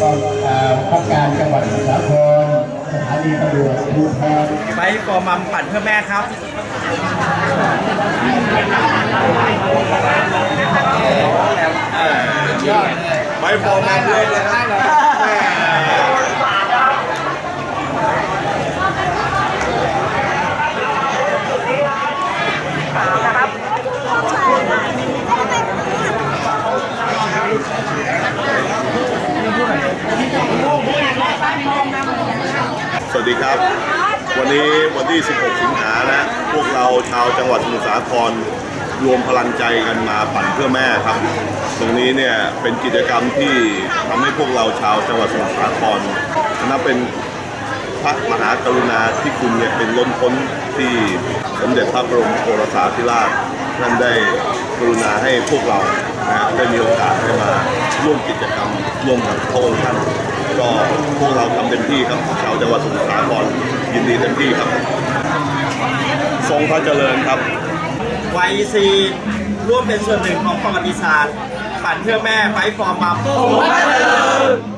ก็อ่าพักการจังหวัดสมุทรสาครสถานีตำรวจภูธรไฟฟอร์มัมปั่นเพื่อแม่ครับไปฟอร์มาด้วยนะครับ สวัสดีครับ วันนี้วันที่ 16 สิงหานะ พวกเราชาวจังหวัดสมุทรสาครรวมพลังใจกันมาปั่นเพื่อแม่ครับ ตรงนี้เนี่ยเป็นกิจกรรมที่ทำให้พวกเราชาวจังหวัดสมุทรสาครนับเป็นพระมหากรุณาที่คุณเนี่ยเป็นล้นพ้นที่สมเด็จพระบรมโอรสาธิราชท่านได้กรุณาให้พวกเรานะได้มีโอกาสได้มาร่วมกิจกรรมร่วมกับพระองค์ท่านก็ พวกเราทำเต็มที่ครับ ชาวจังหวัดสมุทรสาครยินดีเต็มที่ครับ ทรงพระเจริญครับ YEC ร่วมเป็นส่วนหนึ่งของประวัติศาสตร์ ปั่นเพื่อแม่ไฟฟอร์มัมการ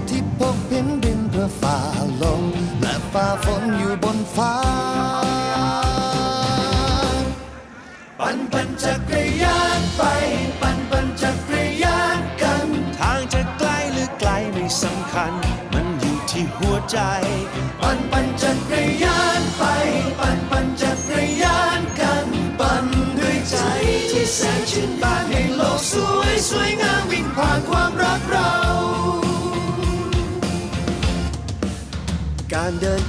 ก ฝ่าฝนอยู่บนฟ้า ปั่นปั่นจักรยานไป ปั่นปั่นจักรยานกัน ทางจะไกลหรือไกลไม่สำคัญ มันอยู่ที่หัวใจ ปั่นปั่นจักรยานไป ปั่นปั่นจักรยานกัน ปั่นด้วยใจที่แสนชื่นบานให้โลกสวยสวยงาม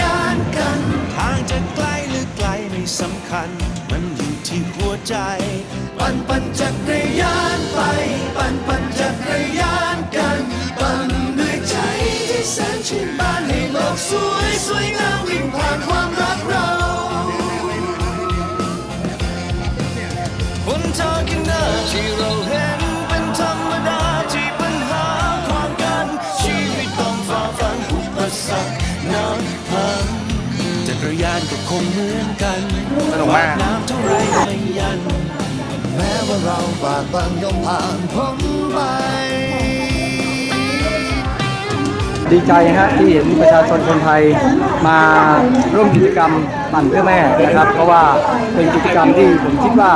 ยานกัน ทางจะไกลหรือไกลไม่สำคัญ มันอยู่ที่หัวใจ ปั่นปั่นจักรยานไป ปั่นปั่นจักรยานกัน ปั่นด้วยใจที่แสนชื่นบานให้โลกสวยสวยงามวิ่งผ่านความรักเราหนทางข้างหน้าที่เราเห็นานก็คงเหมือนกันสนุกมากน้ำเท่าไรไม่ยัน แม้ว่าเราบากบันย่อมผ่านพ้นไปดีใจฮะที่เห็นประชาชนคนไทยมาร่วมกิจกรรมปั่นเพื่อแม่นะครับ เพราะว่าเป็นกิจกรรมที่ผมคิดว่า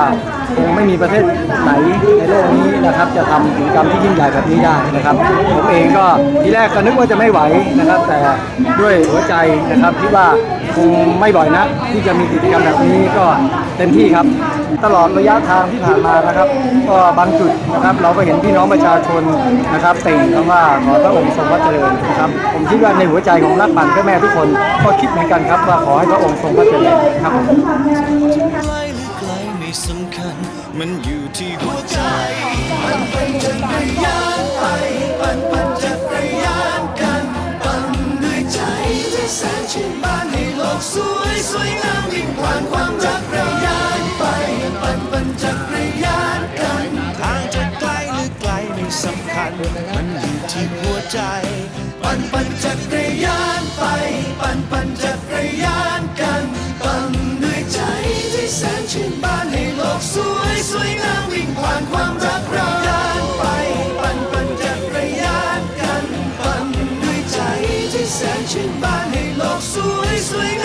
คงไม่มีประเทศไหนในโลกนี้นะครับ จะทำกิจกรรมที่ยิ่งใหญ่แบบนี้ได้นะครับผมเองก็ทีแรกก็นึกว่าจะไม่ไหวนะครับ แต่ด้วยหัวใจนะครับที่ว่า คงไม่บ่อยนักที่จะมีกิจกรรมแบบนี้ก็เต็มที่ครับ ตลอดระยะทางที่ผ่านมานะครับ ก็บางจุดนะครับ เราก็เห็นพี่น้องประชาชนนะครับเต่งคำว่าขอพระองค์ทรงพระเจริญนะครับ ผมคิดว่าในหัวใจของนักปั่นเพื่อแม่ทุกคนก็คิดเหมือนกันครับว่าขอให้พระองค์ทรงพระเจริญครับสำคัญมันอยู่ที่หัวใจปั่นปั่นจักรยานไปปั่นปั่น มันอยู่ที่หัวใจ ปั่นปั่นจักรยานไป ปั่นปั่นจักรยานกันปั่นด้วยใจที่แสนชื่นบานให้โลกสวยสวยงามวิ่งผ่านความรักเราไป ปั่นปั่นจักรยานกันปั่นด้วยใจที่แสนชื่นบานให้โลกสวยสวย